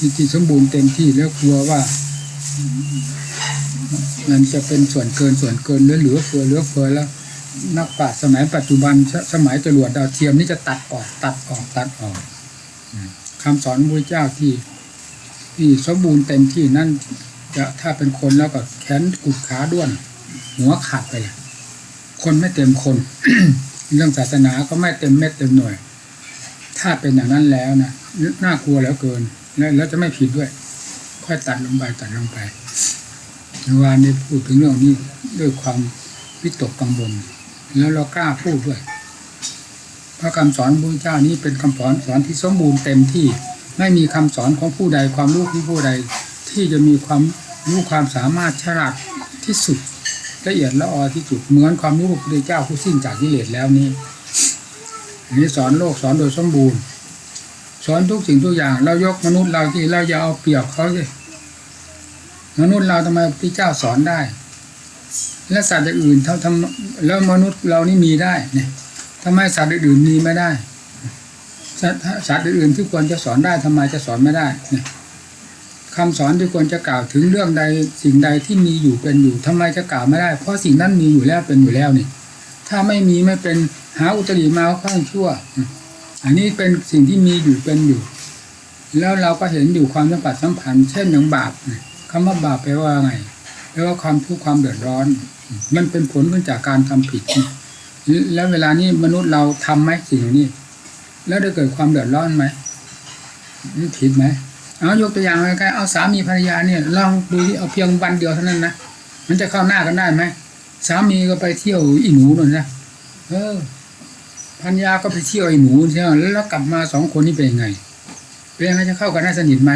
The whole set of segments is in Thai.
ที่ที่สมบูรณ์เต็มที่แล้วกลัวว่า มันจะเป็นส่วนเกินส่วนเกินเหลือเหลือเฟือเหลือเฟือแล้ว นักปราชญ์สมัยปัจจุบันสมัยจรวดดาวเทียมนี่จะตัดออก ตัดออกตัดออกอืมคำสอนพระเจ้าที่ ที่สมบูรณ์เต็มที่นั่นจะถ้าเป็นคนแล้วก็แขนกุดขาด้วน หัวขาดไปเลยคนไม่เต็มคน เรื่องศาสนาก็ไม่เต็มเม็ดเต็มหน่วย ถ้าเป็นอย่างนั้นแล้วนะน่ากลัวแล้วเกิน แล้วแล้วจะไม่ผิดด้วย ค่อยตัดลงไปตัดลงไปเมื่อวานนี้พูดถึงเรื่องนี้ด้วยความวิตกกังวลแล้วเรากล้าพูดด้วยเพราะคำสอนพระพุทธเจ้านี้เป็นคำสอนสอนที่สมบูรณ์เต็มที่ไม่มีคำสอนของผู้ใดความรู้ของผู้ใด ที่จะมีความรู้ความสามารถฉลาดที่สุดละเอียดละออที่สุดเหมือนความรู้ของพระพุทธเจ้าผู้สิ้นจากกิเลสแล้วนี้อันนี้สอนโลกสอนโดยสมบูรณ์ สอนทุกสิ่งทุกอย่าง เรายกมนุษย์เราที่เราอย่าเอาเปรียบเขาสิมนุษย์เราทำไมพระเจ้าสอนได้ และสัตว์อื่นเท่าทำแล้วมนุษย์เรานี่มีได้เนี่ยทำไมสัตว์อื่นมีไม่ได้สัตว์สัตว์อื่นที่ควรจะสอนได้ทำไมจะสอนไม่ได้เนี่ยคำสอนที่ควรจะกล่าวถึงเรื่องใดสิ่งใดที่มีอยู่เป็นอยู่ทำไมจะกล่าวไม่ได้ เพราะสิ่งนั้นมีอยู่แล้วเป็นอยู่แล้วนี่ ถ้าไม่มีไม่เป็นหาอุตริมาข้างชั่ว อันนี้เป็นสิ่งที่มีอยู่เป็นอยู่ แล้วเราก็เห็นอยู่ความสัมผัสสัมพันธ์เช่นอย่างบาปเนี่ยคำว่าบาปแปลว่าไงแปลว่าความทุกข์ความเดือดร้อน มันเป็นผลขึ้นจากการทำผิด แล้วเวลานี้มนุษย์เราทำไหมสิ่งนี้ แล้วได้เกิดความเดือดร้อนไหมผิดไหมเอายกตัวอย่างใกล้ๆเอาสามีภรรยาเนี่ยลองดูที่เอาเพียงวันเดียวเท่านั้นนะมันจะเข้าหน้ากันได้ไหมสามีก็ไปเที่ยวอีหนูนั่นนะเออ ภรรยาก็ไปเที่ยวไอ้หนูใช่ไหมแล้วกลับมาสองคนนี่เป็นยังไง เป็นยังไงจะเข้ากันได้สนิทไหม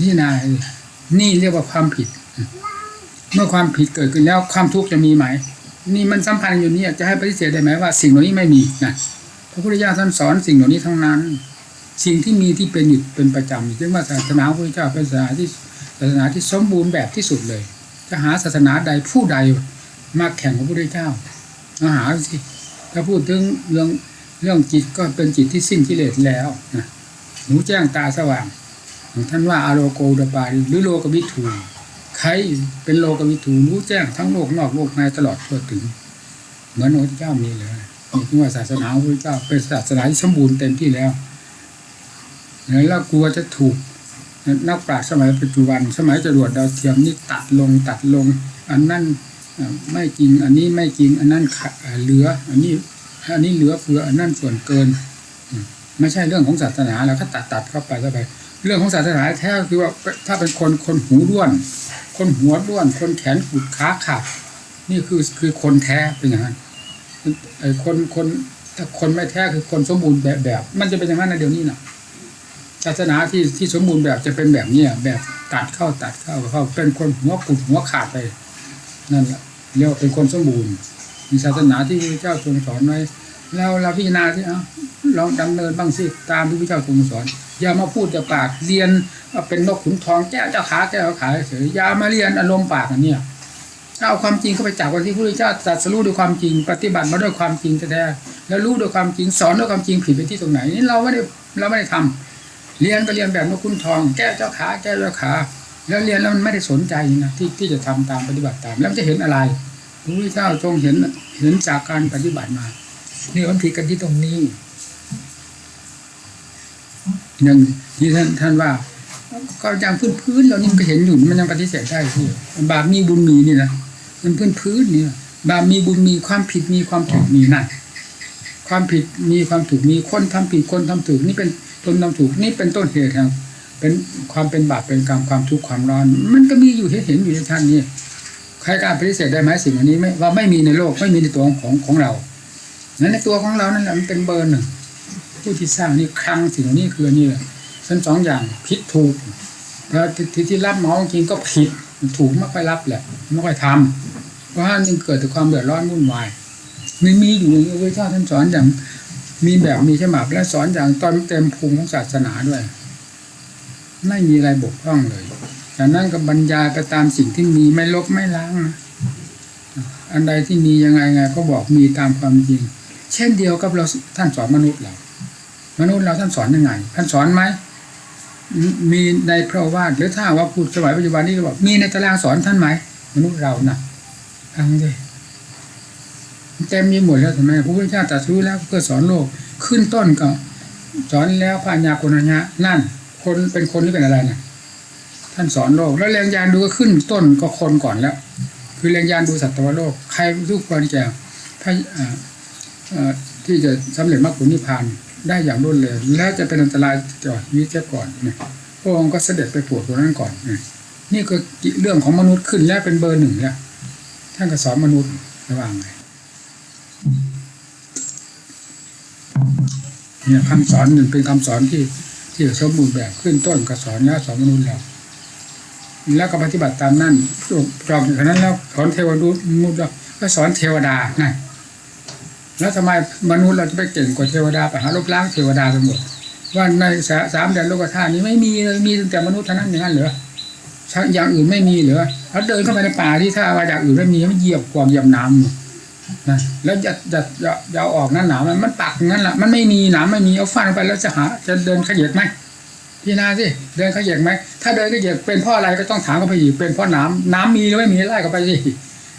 นี่นายนี่เรียกว่าความผิด เมื่อความผิดเกิดขึ้นแล้วความทุกข์จะมีไหม นี่มันสัมพันธ์อยู่นี่จะให้ปฏิเสธได้ไหมว่า สิ่งเหล่านี้ไม่มีนะพระพุทธเจ้าท่านสอนสิ่งเหล่านี้ทั้งนั้น สิ่งที่มีที่เป็นอยู่เป็นประจำจึงว่าศาสนาพระพุทธเจ้าเป็นศาสนาที่ศาสนาที่สมบูรณ์แบบที่สุดเลย จะหาศาสนาใดผู้ใดมาแข่งกับพระพุทธเจ้ามาหาสิ ถ้าพูดถึงเรื่องเรื่องจิตก็เป็นจิตที่สิ้นกิเลสแล้วนะหนูแจ้งตาสว่าง ท่านว่าอโลโกดปาริหรือโลกวิถูใครเป็นโลกวิถูรู้แจ้งทั้งโลกนอกโลกในตลอดทั่วถึง เหมือนพระพุทธเจ้ามีเลยนี่คือว่าศาสนาพระเจ้าเป็นศาสนาที่สมบูรณ์เต็มที่แล้วแล้วกลัวจะถูกนักปราชญ์สมัยปัจจุบัน สมัยจรวดดาวเทียมนี่ตัดลงตัดลง อันนั้น ไม่จริงอันนี้ไม่จริง อันนั้นเหลือ อันนี้อันนี้เหลือเฟืออันนั้นส่วนเกิน ไม่ใช่เรื่องของศาสนาแล้วก็ตัดตัดเข้าไปเข้าไป เรื่องของศาสนาแท้คือว่าถ้าเป็นคนคนหูด้วน คนหัวด้วน คนแขนกุดขาขาดนี่คือคือคนแท้เป็นอย่างนั้นคนคนถ้าคนไม่แท้คือคนสมบูรณ์แบบแบบ มันจะเป็นอย่างนั้นในเดี๋ยวนี้นะศาสนาที่ที่สมบูรณ์แบบจะเป็นแบบเนี้ยแบบตัดเข้าตัดเข้าเข้าเป็นคนหัวกุดหัวขาดไป นั่นแหละเรียกว่าเป็นคนสมบูรณ์ มีศาสนาที่พระเจ้าทรงสอนไว้แล้วเราพิจารณาที่เอาลองดำเนินบ้างสิตามที่พระเจ้าทรงสอน อย่ามาพูดจากปากเรียนเป็นนกขุนทองแก้วเจ้าขาแก้วขาเฉยอย่ามาเรียนอารมณ์ปากอันเนี้ยเอาความจริงเข้าไปจากวันที่พระเจ้าตรัสรู้ด้วยความจริง ปฏิบัติมาด้วยความจริงแท้แล้วรู้ด้วยความจริงสอนด้วยความจริงผิดไปที่ตรงไหนนี่เราไม่ได้เราไม่ได้ทำเรียนก็เรียนแบบนกขุนทอง แก้วเจ้าขาแก้วเจ้าขา แล้วเรียนแล้วมันไม่ได้สนใจนะที่ที่จะทำตามปฏิบัติตาม แล้วจะเห็นอะไรพระพุทธเจ้าทรงเห็นเห็นจากการปฏิบัติมานี่มันผิดกันที่ตรงนี้อย่างที่ท่านท่านว่า ก็อย่างพื้นพื้นเรานี่ก็เห็นอยู่มันยังปฏิเสธได้ที่บาปมีบุญมีนี่นะมันพื้นพื้นนี่บาปมีบุญมีความผิดมีความถูกมีนั่นความผิดมีความถูกมีคนทำผิดคนทำถูกนี่เป็นต้นทำถูกนี่เป็นต้นเหตุแห่ง เป็นความเป็นบาปเป็นกรรมความทุกข์ความร้อน มันก็มีอยู่เห็นเห็นอยู่ในท่านนี้ใครกล้ารปฏิเสธได้ไหมสิ่งเหล่านี้ไม่ว่าไม่มีในโลกไม่มีในตัวของของเรานั้นในตัวของเรานั่นแหละมันเป็นเบอร์หนึ่งผู้ที่สร้างนี่คลังสิ่งนี้คือนนี้แหละทั้งสองอย่างผิดถูกแล้วที่ที่รับเหมาจริงก็ผิดถูกไม่ค่อยรับแหละไม่ค่อยทำเพราะฉะนั้นจึงเกิดแต่ความเดือดร้อนวุ่นวายมีมีอยู่อย่างนี้พระเจ้าท่านสอนอย่างมีแบบมีฉบับและสอนอย่างตอนเต็มภูมิของศาสนาด้วย ไม่มีอะไรบกพร่องเลยจากนั้นก็บรรยายไปตามสิ่งที่มีไม่ลบไม่ล้างนะอันใดที่มียังไงไงก็บอกมีตามความจริง เช่นเดียวกับเราท่านสอนมนุษย์เรา มนุษย์เราท่านสอนยังไง ท่านสอนไหมมีในพระโอวาทหรือถ้าว่าพูดสมัยปัจจุบันนี้ก็บอกมีในตารางสอนท่านไหมมนุษย์เรานะฟังดิเต็มมีหมดแล้วทำไมพระพุทธเจ้าตรัสรู้แล้วเพื่อสอนโลกขึ้นต้นก็สอนแล้วพญาโกณัญญะนั่น คนเป็นคนหรือเป็นอะไรเนะท่านสอนโลก แล้วแรงยานดูก็ขึ้นต้นก็คนก่อนแล้ว คือแรงยานดูสัตวโลก ใครทุกคนจะพระอ่าที่จะสำเร็จมรรคผลนิพพานได้อย่างรวดเร็วแล้วจะเป็นอันตรายต่อชีวิตเสียก่อนเนี่ยพระองค์ก็เสด็จไปปวดตัวนั้นก่อนนี่ก็เรื่องของมนุษย์ขึ้นแล้วเป็นเบอร์หนึ่งแล้วท่านก็สอนมนุษย์ระว่างไงเนี่ยคำสอนหนึ่งเป็นคำสอนที่ ที่สมบูรณ์แบบขึ้นต้นก็สอนแล้วสอนมนุษย์แล้วแล้วก็ปฏิบัติตามนั่นจบจบจากนั้นแล้วสอนเทวดามนุษย์แล้วก็สอนเทวดาไงแล้วทำไมมนุษย์เราจะไปเก่งกว่าเทวดาไปหาลบล้างเทวดาไปหมดว่าในสามแดนโลกธาตุนี้ไม่มีเลยมีตั้งแต่มนุษย์เท่านั้นอย่างนั้นเหรออย่างอื่นไม่มีเหรอแล้วเดินเข้าไปในป่าที่ถ้าว่าอย่างอื่นไม่มีมันเหยียบกวางเหยียบน้ำ นะแล้วจะจะจะจะเอาออกนั่นหนาวมันมันปักงนั้นแหละมันไม่มีหนามไม่มีเอาฟันไปแล้วจะหาจะเดินขยับไหมพี่นาสิเดินขาเหยียกไหมถ้าเดินขาเหยียกเป็นเพราะอะไรก็ต้องถามเขาไปอีกเป็นเพราะน้ำน้ำมีหรือไม่มีไล่เขาไปสิ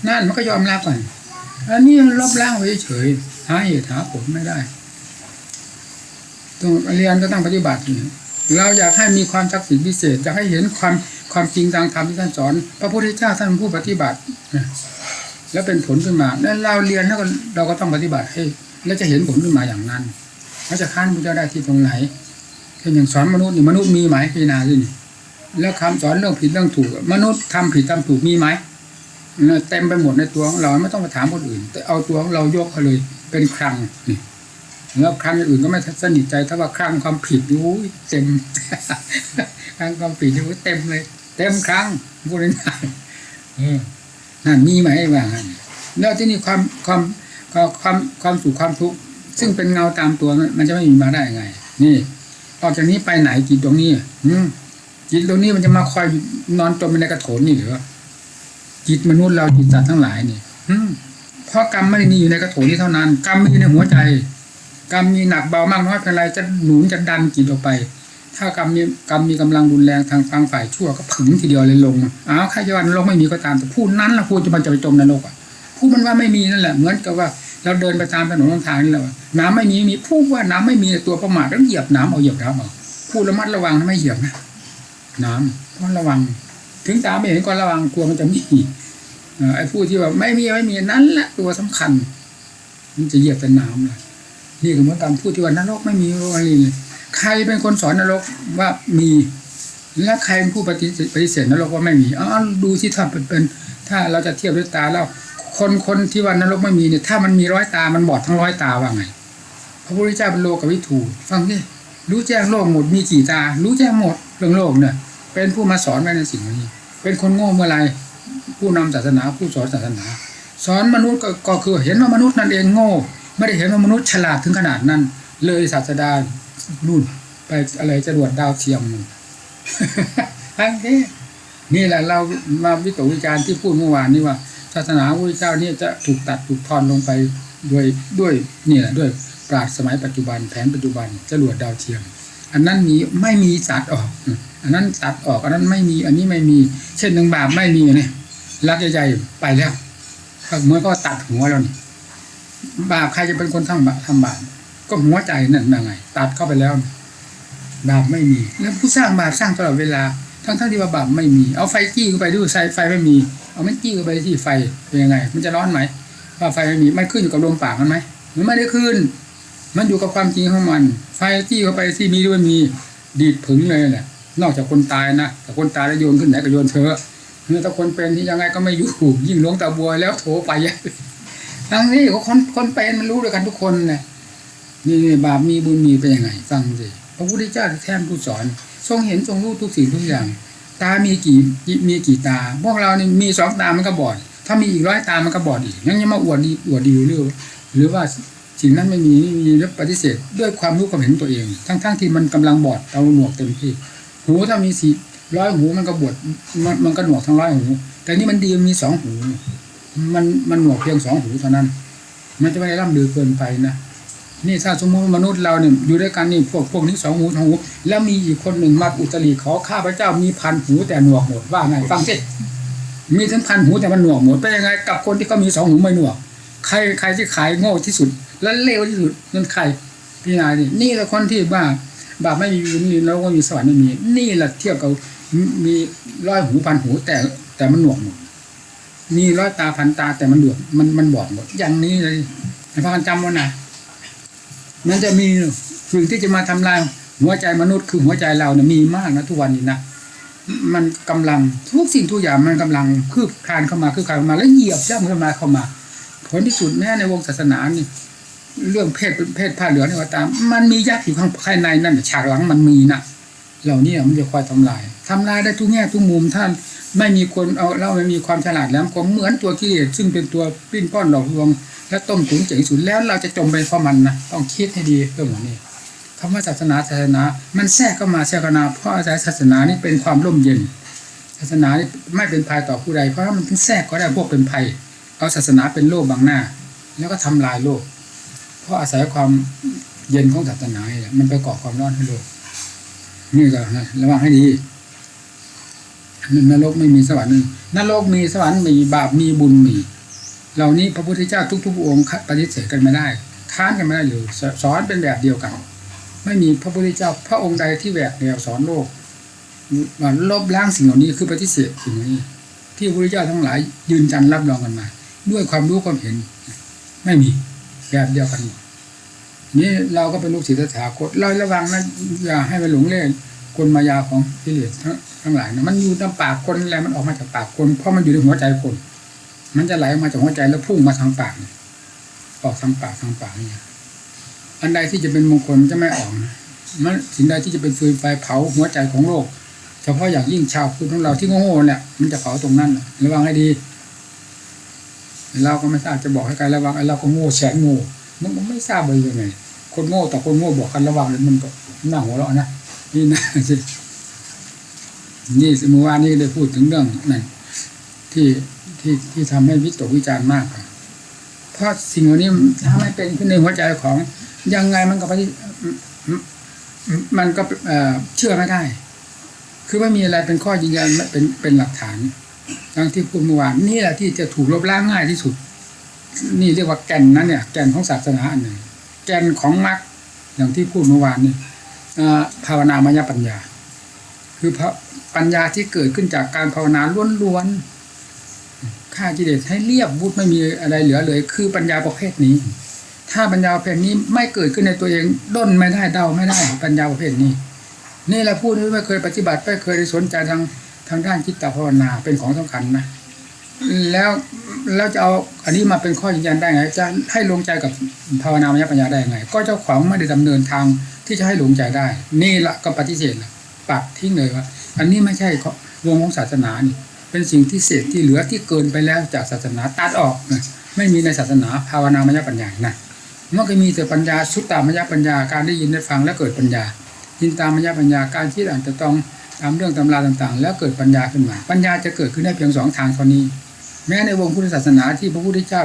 นั่นมันก็ยอมรับกันอันนี้ลบล้างไว้เฉยหาเหตุหาผลไม่ได้ต้องเรียนก็ต้องปฏิบัติเราอยากให้มีความศักดิ์สิทธิ์พิเศษอยากให้เห็นความความจริงทางธรรมที่ท่านสอน พระพุทธเจ้าท่านผู้ปฏิบัติ แล้วเป็นผลขึ้นมาแล้วเราเรียนแล้วเราก็ต้องปฏิบัติให้แล้วจะเห็นผลขึ้นมาอย่างนั้นเขาจะค้านพระเจ้าได้ที่ตรงไหนเช่นอย่างสอนมนุษย์นี่มนุษย์มีไหมพิจารณาสินี่แล้วคำสอนเรื่องผิดเรื่องถูก มนุษย์ทำผิดทำถูกมีไหมเต็มไปหมดในตัวของเราไม่ต้องไปถามคนอื่น แต่เอาตัวของเรายกเขาเลย เป็นครั้งนี่แล้วครังอย่างอื่นก็ไม่สนิทใจถ้าว่าครั้งความผิดโอ้ยเต็มครั้งความผิดโอ้ยเต็มเลย เต็มครั้งพูดง่ายๆ นั่นมีไหมว่าแล้วที่นี่ความความความความสุขความทุกข์ซึ่งเป็นเงาตามตัวมันจะไม่มีมาได้ยังไง นี่ออกจากนี้ไปไหนจิตตรงนี้อืจิตตรงนี้มันจะมาคอยนอนจมในกระโถนนี่หรือจิตมนุษย์เราจิตสัตว์ทั้งหลายนี่อืเพราะกรรมไม่ได้มีอยู่ในกระโถนนี้เท่านั้น กรรมมีในหัวใจ กรรมมีหนักเบามากน้อยเป็นไรจะหนุนจะดันจิตออกไป ถ้ากรรมมีกรรมมีกำลังรุนแรงทางฟังฝ่ายชั่วก็ผึ่งทีเดียวเลยลงอ้าวใครจะว่านรกไม่มีก็ตามแต่พูดนั้นละพูดจะมันจะไปจมนรกอะพูดมันว่าไม่มีนั่นแหละเหมือนกับว่าเราเดินไปตามถนนทางนี่แหละน้ำไม่มีมีพูดว่าน้ำไม่มีตัวประมาทต้องเหยียบน้ำเอาเหยียบน้ำเอาพูดระมัดระวังไม่เหยียบนะน้ำต้องระวัง ถึงตาไม่เห็นก็ระวังกลัวมันจะมีไอ้ผู้ที่ว่าไม่มีไม่มีนั้นแหละตัวสำคัญ มันจะเหยียบแต่น้ำเลยนี่ก็เหมือนกันพูดที่ว่านรกไม่มีอะไรเลย ใครเป็นคนสอนนรกว่ามี และใครเป็นผู้ปฏิเสธปฏิเสธนรกว่าไม่มีอ๋อดูที่ถ้าเป็นถ้าเราจะเทียบด้วยตาแล้วคนคนที่ว่านรกไม่มีเนี่ยถ้ามันมีร้อยตามันบอดทั้งร้อยตาว่าไงพระพุทธเจ้าเป็นโลกวิถูฟังดิรู้แจ้งโลกหมดมีกี่ตา รู้แจ้งหมดเรื่องโลกเนี่ย เป็นผู้มาสอนไว้ในสิ่งนี้ เป็นคนโง่เมื่อไรผู้นำศาสนาผู้สอนศาสนา สอนมนุษย์ก็คือเห็นว่ามนุษย์นั่นเองโง่ ไม่ได้เห็นว่ามนุษย์ฉลาดถึงขนาดนั้น เลยศาสดานู่นไปอะไรจรวดดาวเทียมทั้งนี้นี่แหละเรามาวิตกวิจารณ์ที่พูดเมื่อวานนี้ว่า ศาสนาพระพุทธเจ้านี่จะถูกตัดถูกทอนลงไปด้วยด้วยนี่แหละด้วยปราชญ์สมัยปัจจุบันแผนปัจจุบันจรวดดาวเทียม อันนั้นมีไม่มีตัดออก อันนั้นตัดออกอันนั้นไม่มีอันนี้ไม่มี เช่นหนึ่งบาปไม่มีเนี่ยรักใหญ่ๆไปแล้วเหมือนก็ตัดหัวแล้วนี่บาปใครจะเป็นคนทำบาปทำบาป ก็หัวใจนั่นยังไงตัดเข้าไปแล้ว บาปไม่มี แล้วผู้สร้างบาปสร้างตลอดเวลา ทั้งทั้งที่ว่าบาปไม่มี เอาไฟจี้เข้าไปดูใส่ไฟไม่มี เอาไม่จี้เข้าไปที่ไฟเป็นยังไง มันจะร้อนไหมว่าไฟไม่มีมันขึ้นอยู่กับลมปากมันไหมมันไม่ได้ขึ้น มันอยู่กับความจริงของมัน ไฟจี้เข้าไปที่มีด้วยมี ดีดผึ่งเลยแหละนอกจากคนตายนะแต่คนตายแล้วโยนขึ้นไหนก็โยนเถอะเมื่อถ้าคนเป็นที่ยังไงก็ไม่อยู่ยิ่งหลวงตาบัวแล้วโถไปทั้งนี้คนคนเป็นมันรู้ด้วยกันทุกคนเนะ นี่บาปมีบุญมีเป็นยังไง ฟังสิพระพุทธเจ้าแทนผู้สอน ทรงเห็นทรงรู้ทุกสิ่งทุกอย่าง ตามีกี่มีกี่ตา พวกเรานี่มีสองตามันก็บอด ถ้ามีอีกร้อยตามันก็บอดอีกยังยังมาอวดดีอวดดีหรือหรือว่าสิ่งนั้นไม่มีม่มีแล้วปฏิเสธด้วยความรู้ความเห็นตัวเอง ทั้งๆทที่มันกำลังบอดเอาหนวกเต็มที่ หูถ้ามีสี่ร้อยหูมันก็บวดมันมันก็หนวกทั้งร้อยหู แต่นี่มันดีมีสองหู มันมันหนวกเพียงสองหูเท่านั้น มันจะไม่ได้ร่ำลือเกินไปนะ นี่ถ้าสมมติมนุษย์เราเนี่ยอยู่ด้วยกันนี่พวกพวกนี้สองหูสองหู แล้วมีอีกคนหนึ่งมาอุตริขอข้าพระเจ้ามีพันหูแต่หนวกหมดว่าไงฟังสิมีทั้งพันหูแต่มันหนวกหมดเป็นยังไงกับคนที่เขามีสองหูไม่หนวก ใครใครที่ขายโง่ที่สุด และเลวที่สุดนั่นใครพี่นายนี่นี่แหละคนที่ว่าบาปไม่มีบุญมีแล้วก็มีสวรรค์ไม่มี นี่แหละเทียบกับมีร้อยหูพันหูแต่แต่มันหนวกหมดมีร้อยตาพันตาแต่มันหลวมมันมันบอดหมดอย่างนี้เลยให้พากันจำไว้นะ มันจะมีสิ่งที่จะมาทำลายหัวใจมนุษย์คือหัวใจเราเนี่ยมีมากนะทุกวันนี้นะมันกำลังทุกสิ่งทุกอย่างมันกำลังคืบคลานเข้ามาคืบคลานเข้ามาแล้วเหยียบย่ำเข้ามาเข้ามา ผลที่สุดแม้ในวงศาสนานี่เรื่องเพศเพศผ้าเหลืองนี่ก็ตาม มันมียักษ์อยู่ข้างภายในนั่นฉากหลังมันมีนะเหล่านี้มันจะคอยทำลายทำลายได้ทุกแง่ทุกมุมท่าน ไม่มีคนเอาเล่าไม่มีความฉลาดแหล้วก็เหมือนตัวกิเลสซึ่งเป็นตัวปิ้นป้อนหลอกลวง และต้มตุ๋นเจ๋งสุดแล้วเราจะจมไปเพราะมันนะต้องคิดให้ดีเรื่องเหล่านี้คำว่าศาสนาศาสนา มันแทรกเข้ามาแทรกเข้าเพราะอาศัยศาสนานี่เป็นความร่มเย็น ศาสนานี่ไม่เป็นภัยต่อผู้ใด เพราะมันถึงแทรกก็ได้พวกเป็นภัยเอาศาสนาเป็นโลกบังหน้า แล้วก็ทำลายโลก เพราะอาศัยความเย็นของศาสนาเนี่ยมันไปก่อความร้อนให้โลกนี่ก็ระวังให้ดี นรกไม่มีสวรรค์นรกมีสวรรค์มีบาปมีบุญมี เหล่านี้พระพุทธเจ้าทุก ๆ องค์ปฏิเสธกันไม่ได้ ค้านกันไม่ได้เลยสสอนเป็นแบบเดียวกัน ไม่มีพระพุทธเจ้าพระองค์ใดที่แหวกแนวสอนโลกลบล้างสิ่งเหล่านี้คือปฏิเสธสิ่งนี้ ที่พระพุทธเจ้าทั้งหลาย ยืนยันรับรองกันมา ด้วยความรู้ความเห็น ไม่มีแบบเดียวกันหมดนี่เราก็เป็นลูกศิษย์ตถาคตเราระวังนะอย่าให้ไปหลงเล่น ลมายาของกิเลสทั้งหลายนะมันอยู่ในปากคนอะไรมันออกมาจากปากคน เพราะมันอยู่ในหัวใจคน มันจะไหลออกมาจากหัวใจแล้วพุ่งมาทางปากออกทางปากทางปากเนี่ยอันใดที่จะเป็นมงคลจะไม่ออกนะมันสิ่งใดที่จะเป็นฟืนไฟเผาหัวใจของโลก เฉพาะอย่างยิ่งชาวพุทธของเราที่โง่ๆเนี่ยมันจะเผาตรงนั้นระวังให้ดี เราก็ไม่ทราบจะบอกให้ใครระวังไอ้เราก็โง่แสนโง่มันไม่ทราบเลยยังไงคนโง่ต่อคนโง่บอกกันระวังแล้วมันก็น่าหัวเราะนะ นี่นะสินี่เมื่อวานนี้ได้พูดถึงเรื่องนั่นที่ที่ที่ทำให้วิตกวิจารณ์มากเพราะสิ่งเหล่านี้ถ้าไม่เป็นขึ้นในหัวใจของยังไงมันก็ปฏิมันก็เชื่อไม่ได้ คือไม่มีอะไรเป็นข้อยืนยันเป็นเป็นหลักฐานดังที่พูดเมื่อวานนี่แหละที่จะถูกลบล้างง่ายที่สุด นี่เรียกว่าแก่นนั้นเนี่ย แก่นของศาสนาอันหนึ่ง แก่นของมรรคอย่างที่พูดเมื่อวานนี่ ภาวนามยปัญญา คือพระปัญญาที่เกิดขึ้นจากการภาวนาล้วนๆฆ่ากิเลสให้เรียบวุฒไม่มีอะไรเหลือเลย คือปัญญาประเภทนี้ ถ้าปัญญาประเภทนี้ไม่เกิดขึ้นในตัวเองด้นไม่ได้เดาไม่ได้ปัญญาประเภทนี้ นี่แหละพูดไม่เคยปฏิบัติไม่เคยสนใจทางทางด้านจิตภาวนาเป็นของสำคัญนะแล้วแล้วจะเอาอันนี้มาเป็นข้อยืนยันได้ไงจะให้ลงใจกับภาวนามยปัญญาได้ไง ก็เจ้าของไม่ได้ดำเนินทาง ที่จะให้หลงใจได้ นี่ละก็ปฏิเสธละปัดทิ้งเลยว่า อันนี้ไม่ใช่วงของศาสนานี่ เป็นสิ่งที่เศษที่เหลือที่เกินไปแล้วจากศาสนาตัดออกนะไม่มีในศาสนาภาวนามยปัญญานะมันก็มีแต่ปัญญาสุตตามยปัญญาการได้ยินได้ฟังแล้วเกิดปัญญายินตามยปัญญาการคิดอ่านจะต้องตามเรื่องตำราต่างๆ แล้วเกิดปัญญาขึ้นมา ปัญญาจะเกิดขึ้นได้เพียงสองทางเท่านี้ แม้ในวงพุทธศาสนาที่พระพุทธเจ้า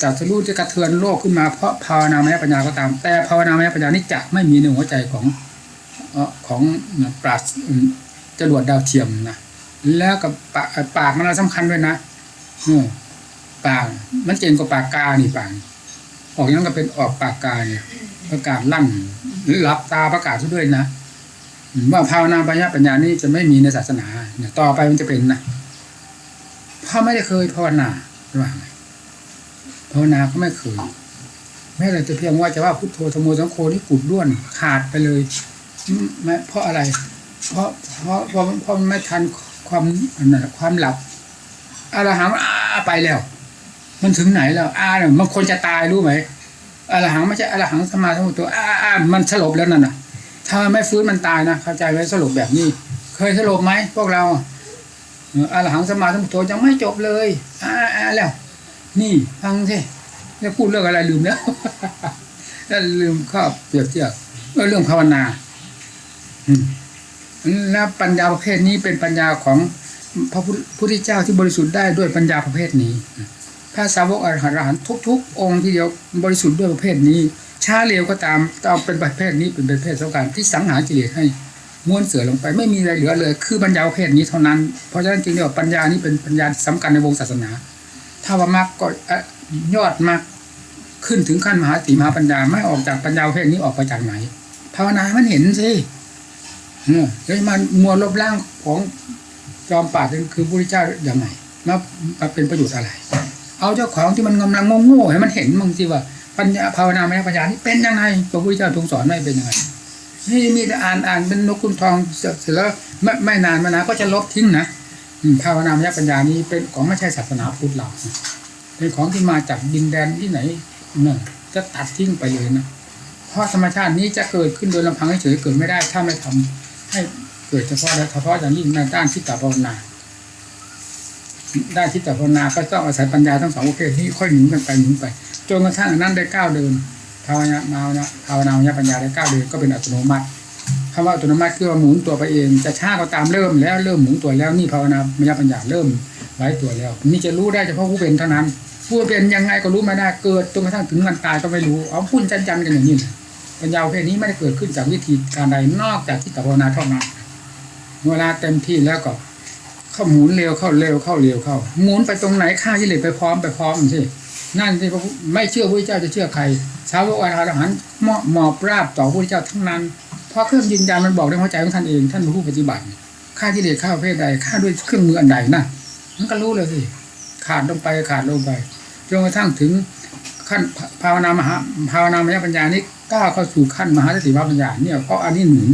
ตรัสรู้จะกระเทือนโลกขึ้นมาเพราะภาวนามยปัญญาก็ตาม แต่ภาวนามยปัญญานี้จะไม่มีในหัวใจของของปราชจรวดดาวเทียมนะแล้วกับปากปากมันสำคัญด้วยนะปากมันเจนกว่าปากกานี่ปากออกอยังนั้นก็เป็นออกปากกาเนี่ยประกาศลั่นหรือหลับตาประกาศด้วยนะว่าภาวนาปัญญาปัญญานี่จะไม่มีในศาสนาเนี่ยต่อไปมันจะเป็นนะเพราะไม่ได้เคยภาวนาหรือว่าไง ภาวนาก็ไม่เคยแม้แต่จะเพียงว่าจะว่าพุทโธธโมสังโฆนี่กุดด้วนขาดไปเลยไม่เพราะอะไร เพราะเพราะเพราะเพราะไม่ทันความอันนั้นความหลับอรหังอาไปแล้ว มันถึงไหนแล้วอาเนี่ยมันคนจะตายรู้ไหมอรหังไม่ใช่อรหังสมาสมุทโธอาอามันสลบแล้วนั่นน่ะ ถ้าไม่ฟื้นมันตายนะเข้าใจไหมสลบแบบนี้ เคยสลบไหมพวกเราอรหังสมาสมุทโธยังไม่จบเลยอาอ่าแล้ว นี่ฟังสิแล้วพูดเรื่องอะไรลืมแล้วแล้วลืมข้อเปรียบเทียบเรื่องภาวนาแล้วปัญญาประเภทนี้เป็นปัญญาของพระพุทธเจ้าที่บริสุทธิ์ได้ด้วยปัญญาประเภทนี้พระสาวกอรหันต์ทุก ๆ องค์ที่เดียวบริสุทธิ์ด้วยประเภทนี้ช้าเร็วก็ตามเอาเป็นประเภทนี้เป็นประเภทสำคัญที่สังหารกิเลสให้ม้วนเสือลงไปไม่มีอะไรเหลือเลย คือปัญญาประเภทนี้เท่านั้นเพราะฉะนั้นจริงๆแล้วปัญญานี้เป็นปัญญาสำคัญในวงศาสนา ถ้าว่ามรรคก็ยอดมรรคขึ้นถึงขั้นมหาสติมหาปัญญาไม่ออกจากปัญญาเภทนี้ออกไปจากไหนภาวนามันเห็นสิเออแล้วมันมัวลบล้างของจอมป่าชญ์คือพระเจ้าอย่างไงมามาเป็นประโยชน์อะไร เอาเจ้าของที่มันกำลังโง่ๆให้มันเห็นมึงสิว่าปัญญาภาวนาไม่ได้ปัญญานี่เป็นยังไงพระพุทธเจ้าทรงสอนไม่เป็นยังไงนี่มีแต่อ่านอ่านเป็นนกคุณทองเสร็จแล้วไม่ไม่นานมานะก็จะลบทิ้งนะ ภาวนาม่ปัญญานี้เป็นของไม่ใช่ศาสนาพุทธเราเป็นของที่มาจากดินแดนที่ไหนเนี่ยจะตัดทิ้งไปเลยนะเพราะธรรมชาตินี้จะเกิดขึ้นโดยลำพังเฉยๆเกิดไม่ได้ถ้าไม่ทำให้เกิดเฉพาะและเฉพาะอย่างยิ่งในด้านทิฏฐภาวนาด้านทิฏฐภาวนาก็ต้องอาศัยปัญญาทั้งสองประเภทที่ค่อยหนุนกันไปหนุนไปจนกระทั่งนั้นได้ก้าวเดินภาวนาภาวนาภาวนาญาปัญญาได้ก้าวเดินก็เป็นอัตโนมัติ คำว่าอัตโนมัติคือว่าหมุนตัวไปเอง จะช้าก็ตามเริ่มแล้วเริ่มหมุนตัวแล้วนี่ภาวนามยปัญญาเริ่มไว้ตัวแล้วนี่จะรู้ได้เฉพาะผู้เป็นเท่านั้น ผู้เป็นยังไงก็รู้ไม่ได้เกิดจนกระทั่งถึงวันตายก็ไม่รู้เอาพุ่นจันจันกันอย่างนี้ปัญญาประเภทนี้ไม่ได้เกิดขึ้นจากวิธีการใดนอกจากที่ตภาวนาเท่านั้นเวลาเต็มที่แล้วก็เข้าหมุนเร็วเข้าเร็วเข้าเร็วเข้าหมุนไปตรงไหนข้าที่เหลือไปพร้อมไปพร้อมสินั่นที่ไม่เชื่อพระเจ้าจะเชื่อใครชาวกอรหันต์หมอบหมอบราบต่อพระเจ้าทั้งนั้น ราะเครื่องยืนยันมันบอกในหัวใจของท่านเอง ท่านเป็นผู้ปฏิบัติฆ่าที่เลือฆ่าประเภทใดฆ่าด้วยเครื่องมืออันใดนะมันก็รู้เลยสิขาดลงไปขาดลงไปจนกระทั่งถึงขั้นภาวนามหาภาวนามยปัญญานี้ก้าวเข้าสู่ขั้นมหาสติปัญญาเนี่ยเพราะอันนี้หนุน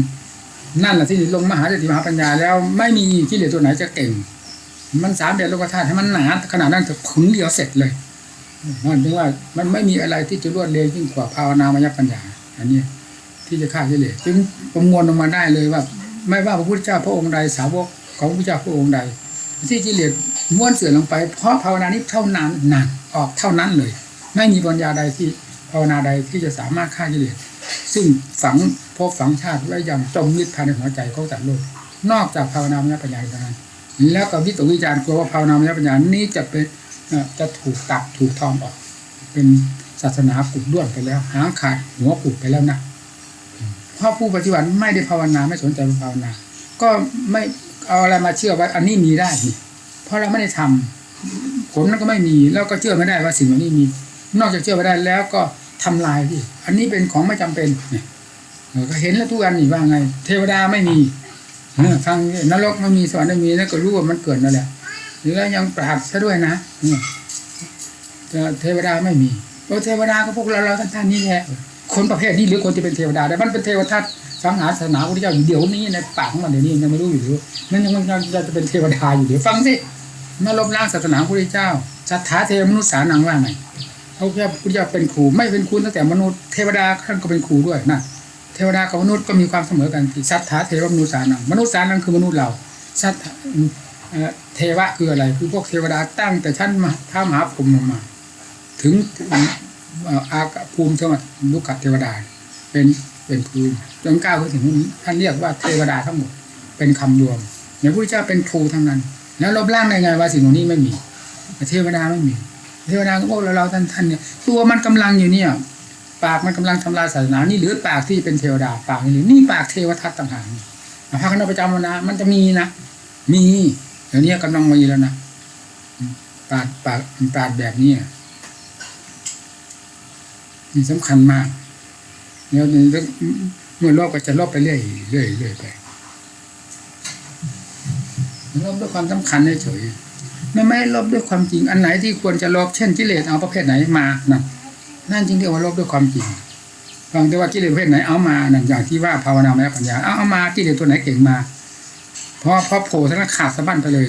นั่นแหละที่ลงมหาสติมหาปัญญาแล้วไม่มีที่เหลือตัวไหนจะเก่ง มันสามเดือนโลกธาตุให้มันหนาขนาดนั้นถึงขึงเดียวเสร็จเลยนั่นถึงว่ามันไม่มีอะไรที่จะรวดเร็วยิ่งกว่าภาวนามยปัญญา อันนี้ ที่จะฆ่ากิเลสจึงประมวลออกมาได้เลยว่า ไม่ว่าพระพุทธเจ้าพระองค์ใดสาวกของพระพุทธเจ้าพระองค์ใด ที่กิเลสม้วนเสื่อลงไป เพราะภาวนานี้เท่านั้นนั่นออกเท่านั้นเลย ไม่มีปัญญาใดที่ภาวนาใดที่จะสามารถฆ่ากิเลสซึ่งฝังพบฝังชาติไว้อย่างจมยึดภายในหัวใจของสัตว์โลกนอกจากภาวนามยปัญญาเท่านั้นแล้วก็วิตกวิจารณ์กลัวว่าภาวนามยปัญญานี้จะเป็นจะถูกตัดถูกทอนออก เป็นศาสนากุดด้วนไปแล้วหางขาดหัวกุดไปแล้วนะ ราะผู้ปฏิบัติไม่ได้ภาวนาไม่สนใจภาวนา ก็ไม่เอาอะไรมาเชื่อว่าอันนี้มีได้ เพราะเราไม่ได้ทำผลนั้นก็ไม่มีแล้วก็เชื่อไม่ได้ว่าสิ่งเหล่านี้มี นอกจากเชื่อไม่ได้แล้วก็ทำลายที่อันนี้เป็นของไม่จำเป็นเนี่ยเออก็เห็นแล้วทุกอันนี่ว่าไง เทวดาไม่มีเออฟังนรกไม่มีสวรรค์ไม่มีแล้วก็รู้ว่ามันเกิดนั่นแหละแล้วยังปราบซะด้วยนะเนี่ยเทวดาไม่มีโอ้เทวดาก็พวกเราเราท่านท่านนี่แหละ คนประเภทนี้หรือคนที่เป็นเทวดาแต่มันเป็นเทวทัตสังหารศาสนาพระเจ้าอยู่เดี๋ยวนี้ในปากของมันเดี๋ยวนี้ยังไม่รู้อยู่หรือมันยังมันยังจะเป็นเทวดาอยู่เดี๋ยวฟังสิมาลบล้างศาสนาพระเจ้าสัทธาเทวมนุษย์สานังว่าไงพระพุทธเจ้าเป็นครูไม่เป็นครูตั้งแต่มนุษย์เทวดาท่านก็เป็นครูด้วยนะเทวดากับมนุษย์ก็มีความเสมอกันที่สัทธาเทวมนุษย์สานังมนุษย์สานังคือมนุษย์เราสัทธาเทวะคืออะไร คือพวกเทวดาตั้งแต่ชั้นมาท้ามหาภูมิลงมา ถึง อากภูมิสมัติลุกขเทวดา เป็นเป็นภูมิจนก้าวไปถึงนี้ท่านเรียกว่าเทวดาทั้งหมดเป็นคำรวมในพระพุทธเจ้าเป็นครูทั้งนั้น แล้วลบล้างได้ไงว่าสิ่งเหล่านี้ไม่มีเทวดาไม่มีเทวดาก็บอกเราเราท่านท่านเนี่ยตัวมันกำลังอยู่เนี่ยปากมันกำลังทำลายศาสนานี่หรือปากที่เป็นเทวดาปากนี่นี่ปากเทวทัตต่างหากนี่พระคณะประจำวันนะมันจะมีนะมีเดี๋ยวนี้กำลังมีแล้วนะปากปากปากแบบนี้ นี่สำคัญมากเดี๋ยวนี้เมื่อรอบก็จะรอบไปเรื่อยเรื่อยเรื่อยไปรอบด้วยความสำคัญเฉยไม่ไม่ลบด้วยความจริงอันไหนที่ควรจะลบเช่นกิเลสเอาประเภทไหนมานั่นนั่นจริงเรียกว่าลบด้วยความจริงฟังแต่ว่ากิเลสประเภทไหนเอามานั่นอย่างที่ว่าภาวนาไม่ปัญญาเอาเอามากิเลสตัวไหนเก่งมาพราะเพราะโผล่ทั้งขาดสะบั้นไปเลย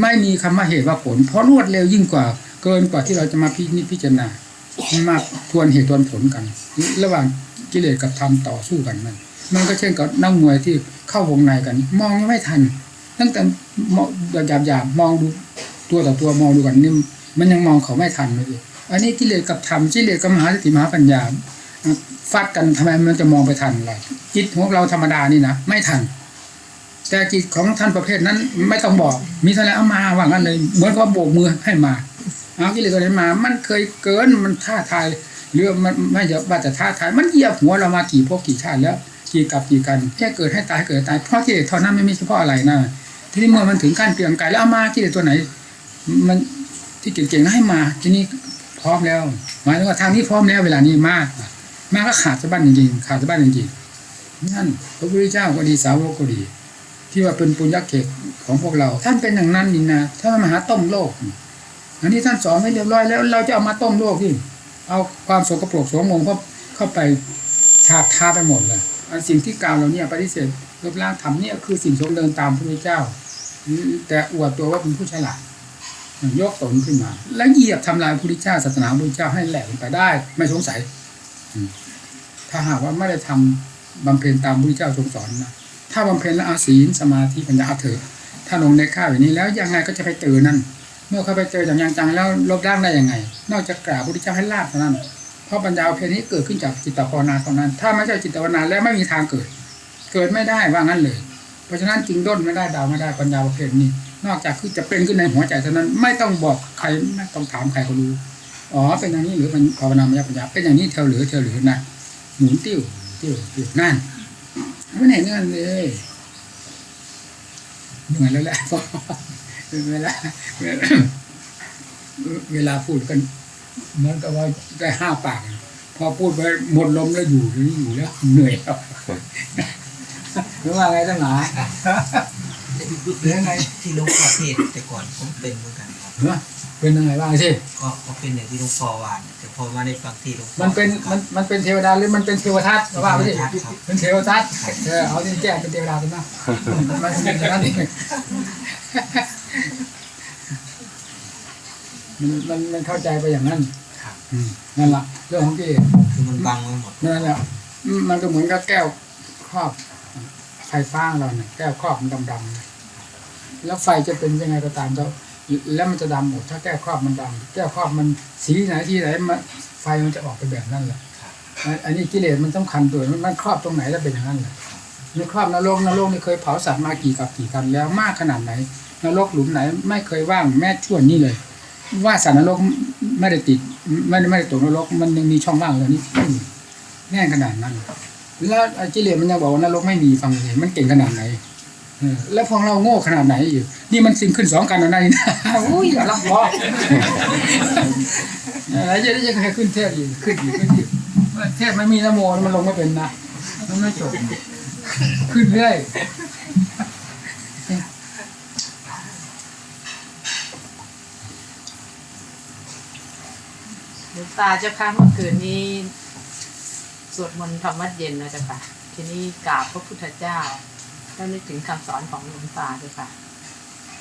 ไม่มีคำว่าเหตุว่าผล เพราะรวดเร็วยิ่งกว่าเกินกว่าที่เราจะมาพินิจพิจารณา มากทวนเหตุทวนผลกัน ระหว่างกิเลสกับธรรมต่อสู้กันมันมันก็เช่นกับนักมวยที่เข้าวงในกัน มองยังไม่ทัน ตั้งแต่มองหยาบหยาบมองดูตัวต่อตัวมองดูกันนี่มันยังมองเขาไม่ทันเลยอันนี้กิเลสกับธรรมกิเลสกับมหาสติมหาปัญญาฟัดกันทำไมมันจะมองไปทันล่ะจิตของเราธรรมดานี่นะไม่ทัน แต่จิตของท่านประเภทนั้นไม่ต้องบอก มีเท่าไรเอามาว่างั้นเลยเหมือนกับโบกมือให้มา เอากิเลสตัวไหนมา มันเคยเกินมันท่าทายหรือมันไม่จะว่าจะท้าทายมันเหยียบหัวเรามากี่พวกกี่ชาติแล้วกี่กับกี่กันแค่เกิดให้ตายเกิดตายเพราะที่เท่านั้นไม่มีเฉพาะอะไรนะทีนี้เมื่อมันถึงขั้นเกลียงไกลแล้วเอามาที่ตัวไหน มันที่เก่งๆให้มา ทีนี้พร้อมแล้วหมายถึงว่าทางนี้พร้อมแล้วเวลานี้มากมากก็ขาดสะบั้นจริงๆขาดสะบั้นจริงๆนั่นพระพุทธเจ้าก็ดีสาวกก็ดี ที่ว่าเป็นปุญญเขตของพวกเรา ท่านเป็นอย่างนั้นนี่นะถ้านมหาต้มโลก อันนี้ท่านสอนไม่เรียบร้อยแล้วเราจะเอามาต้มโลกที่เอาความโสกปรกโสมงเข้าเข้าไปฉาบทาไปหมดเลยอันสิ่งที่กล่าวเราเนี่ยปฏิเสธลบล้างทำเนี่ยคือสิ่งสมเดินตามพระพุทธเจ้า แต่อวดตัวว่าเป็นผู้ฉลาดยกตนขึ้นมา แล้วเหยียบทำลายพระพุทธเจ้าศาสนาพระพุทธเจ้าให้แหลกไปได้ ไม่สงสัย ถ้าหากว่าไม่ได้ทำบำเพ็ญตามพระพุทธเจ้าทรงสอนนะถ้าบำเพ็ญแล้วอาศีลสมาธิปัญญาเอาเถอะถ้าลงในข้าวอย่างนี้แล้วยังไงก็จะไปเจอนั่น เมื่อเขาไปเจออย่างยังจังแล้วลบล้างได้ยังไง นอกจากกราบพระพุทธเจ้าให้ลาบเท่านั้น เพราะปัญญาเพลนี้เกิดขึ้นจากจิตภาวนาเท่านั้น ถ้าไม่ใช่จิตภาวนาแล้วไม่มีทางเกิด เกิดไม่ได้ว่างั้นเลย เพราะฉะนั้นจึงด้นไม่ได้ดาวไม่ได้ปัญญาประเภทนี้ นอกจากคือจะเป็นขึ้นในหัวใจเท่านั้น ไม่ต้องบอกใครไม่ต้องถามใครเขารู้ อ๋อเป็นอย่างนี้หรือมันภาวนามยปัญญา เป็นอย่างนี้เท่าหรือเท่าหรือนะหมุนติ้วติ้วติ้วนั่นไม่เห็นนั่นเลยเหนื่อยแล้วแหละ เวลาเวลาพูดกันเหมือนกับว่าได้ห้าปากพอพูดไปหมดลมแล้วอยู่หรืออยู่แล้วเหนื่อยแล้วหรือว่าไงตั้งหลายเรื่องไงที่หลุงพ่อเทศน์แต่ก่อนผมเป็นเหมือนกันครับเนอะเป็นยังไงบ้างสิก็ก็เป็นอย่างที่หลุงพ่อว่าเนี่ยแต่พอมาได้ฟังที่หลุงพ่อมันเป็นมันมันเป็นเทวดาหรือมันเป็นเทวทัตว่าไม่ใช่เทวทัตครับเป็นเทวทัตเออเอาที่แจ้งเป็นเทวดาเป็นนะมันเป็นอย่างนั้นเอง มันมันมันเข้าใจไปอย่างนั้นครับ อืมนั่นแหละเรื่องของกิเลสคือมันบังไว้หมดนั่นแหละอืมมันก็เหมือนกับแก้วครอบไฟฟ้าของเราเนี่ยแก้วครอบมันดำๆนะแล้วไฟจะเป็นยังไงก็ตามก็แล้วมันจะดำหมดถ้าแก้วครอบมันดำแก้วครอบมันสีไหนที่ไหนมันไฟมันจะออกไปแบบนั้นแหละอันอันนี้กิเลสมันสำคัญตัวมันมันครอบตรงไหนแล้วเป็นอย่างนั้นแหละมันครอบนรกนรกนี่เคยเผาสัตว์มากี่กับกี่กันแล้วมากขนาดไหนนรกหลุมไหน ไม่เคยว่างแม้ช่วงนี้เลย ว่าสัตว์นรกไม่ได้ติดไม่ได้ไม่ได้ตกนรก มันยังมีช่องว่างเลยนี่แน่นขนาดนั้น แล้วไอ้กิเลสมันยังบอกว่านรกไม่มีฟังเลยมันเก่งขนาดไหนแล้วพวกเราโง่ขนาดไหนอยู่ นี่มันซิมขึ้นสองกันแล้วนะนี่นะอุ้ยรับล้ออะไรจะได้ยังไงขึ้นเทพอีกขึ้นอีกขึ้นอีกเทพไม่มีนโมมันลงไม่เป็นนะมันไม่จบขึ้นเรื่อย หลวง ตาเจ้าค่ะเมื่อคืนนี้ สวดมนต์ธรรมวัดเย็นนะเจ้าค่ะ ทีนี้กราบพระพุทธเจ้าแล้วนึกถึงคำสอนของหลวงตาเจ้าค่ะ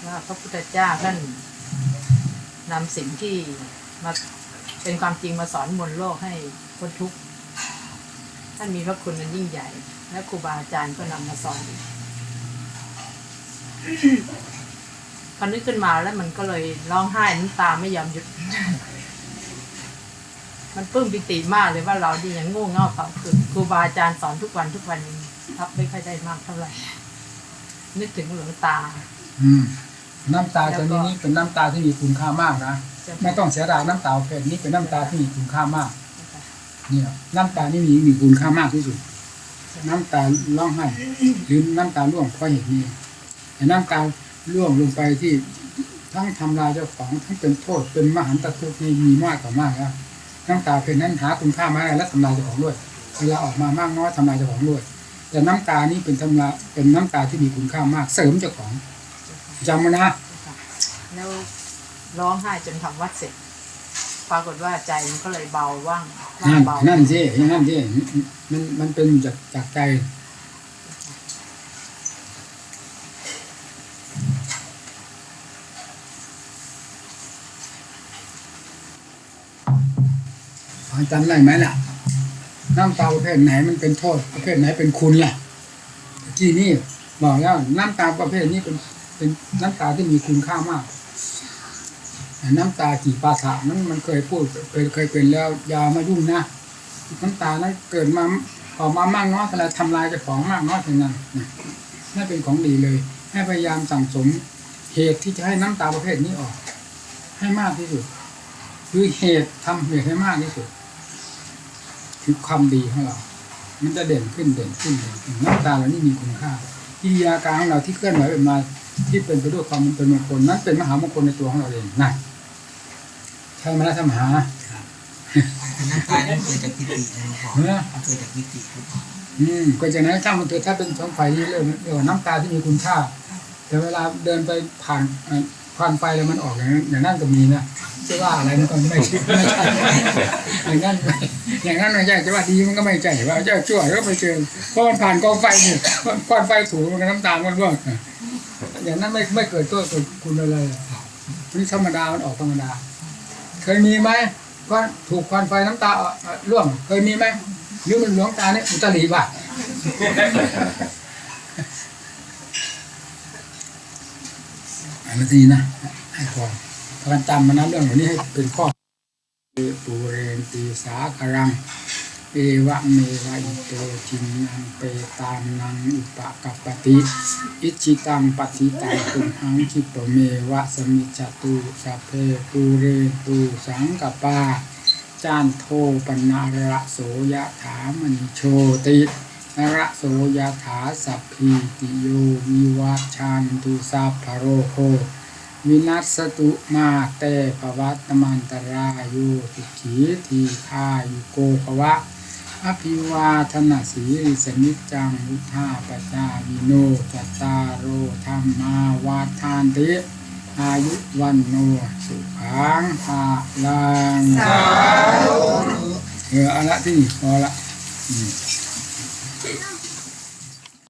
ว่าพระพุทธเจ้าท่านนำสิ่งที่มาเป็นความจริงมาสอนมวลโลกให้พ้นทุกข์ท่านมีพระคุณมันยิ่งใหญ่ และครูบาอาจารย์ก็นำมาสอนพอนึกขึ้นมาแล้วมันก็เลยร้องไห้น้ำตาไม่ยอมหยุด มันปลื้มปิติมากเลยว่าเราดีอย่างโง่เง่าเขาคือครูบาอาจารย์สอนทุกวันทุกวันยังรับไม่ค่อยได้มากเท่าไหร่ นึกถึงหลวงตา อืม น้ำตาชนิดนี้เป็นน้ำตาที่มีคุณค่ามากนะไม่ต้องเสียดายน้ำตาประเพศนี้เป็นน้ำตาที่มีคุณค่ามากเนี่ยน้ำตานี่มีมีคุณค่ามากที่สุด น้ำตาร้องไห้หรือน้ำตาร่วงเพราะเหตุนี้แต่น้ำตาร่วงลงไปที่ทั้งทำลายเจ้าของทั้งเป็นโทษเป็นมหันตทุกข์ที่มีมากกว่ามากแล้ว น้ำตาเพลนั้นหาคุณค่าไม่ได้และทำลายเจ้าของด้วย เวลาออกมามากน้อยทำลายเจ้าของด้วย แต่น้ำตานี่เป็นทำลายเป็นน้ำตาที่มีคุณค่ามาก เสริมเจ้าของจำไว้นะแล้วร้องไห้จนทำวัดเสร็จ ปรากฏว่าใจมันก็เลยเบาว่างว่างนั่นเบานั่นสินั่นสิมันมันเป็นจากจากใจ พอจำได้ไหมล่ะ น้ำตาประเภทไหนมันเป็นโทษประเภทไหนเป็นคุณล่ะเมื่นี่บอกแล้วน้ำตาประเภทนี้เป็นเป็นน้ำตาที่มีคุณค่ามาก น้ำตากี่ปาสะนั้นมันเคยพูดเคยเคยเป็นแล้วอยามายุ่งนะน้ำตานั้นเกิดมาออกมามากน้อยเท่าไรทำลายเจ้าของมากน้อยเท่านั้นนั่นเป็นของดีเลย ให้พยายามสั่งสมเหตุที่จะให้น้ำตาประเภทนี้ออก ให้มากที่สุด คือเหตุทำเหตุให้มากที่สุด คือความดีของเรา มันจะเด่นขึ้นเด่นขึ้นเด่นขึ้นน้ำตาเรานี่มีคุณค่ากิริยาการของเราที่เคลื่อนไหวไปมาที่เป็นไปด้วยความเป็นมงคลนั้นเป็นมหามงคลในตัวของเราเองนั่นใช่ไหมล่ะท่านมหาครับอันน้ำตานี่เกิดจากพิตินะหลวงพ่อเนอะมันเกิดจากพิติครับอืมก็จากนั้นช่างมันเถอะถ้าเป็นสองไฟนี่เรื่องเรื่องน้ำตาที่มีคุณค่า แต่เวลาเดินไปผ่านเอ่อ ควันไฟแล้วมันออกอย่างนั้นอย่างนั้นก็มีนะจะว่าอะไรมันก็ไม่ใช่ไม่ใช่อย่างนั้นอย่างนั้นไม่ใช่จะว่าดีมันก็ไม่ใช่ว่าเจ้าชั่วก็ไม่เจอเพราะมันผ่านกองไฟเนี่ยควันไฟถูมันก็น้ำตามันร่วงอย่างนั้นไม่ไม่เกิดตัวเกิดคุณเลยนี่ธรรมดามันออกธรรมดา เคยมีไหมก็ถูกควันไฟน้ำตาร่วงเคยมีไหมหรือมันหลวงตาเนี่ยอุตรีป่ะ อันนี้นะ ให้พอพากันจำมานะเรื่องเหล่านี้ให้เป็นข้อปูเรนตีสาครัง เอวะเมวะอิโตจินนังเปตามนังอุปกัปปติ อิจิตังปฏิตังตุมหังคิปเมวะสมิจตุสัพเพปูเรนตูสังกปาจานโทปนาระโสยะถามณิโชติ ระโสยะถาสัพพีติโยวิวัชชันตุสัพพะโรโควินัสสตุมาเตปวัตตมันตรายโยสุขีทีฆายุโกภวะอภิวาทนาสีริสนิจจังวุธาปจาวิโนจัตตารโอธรรมาวาทานติอายุวันโนสุขังภาลังเออเอาละที่นี่พอละ Thank you.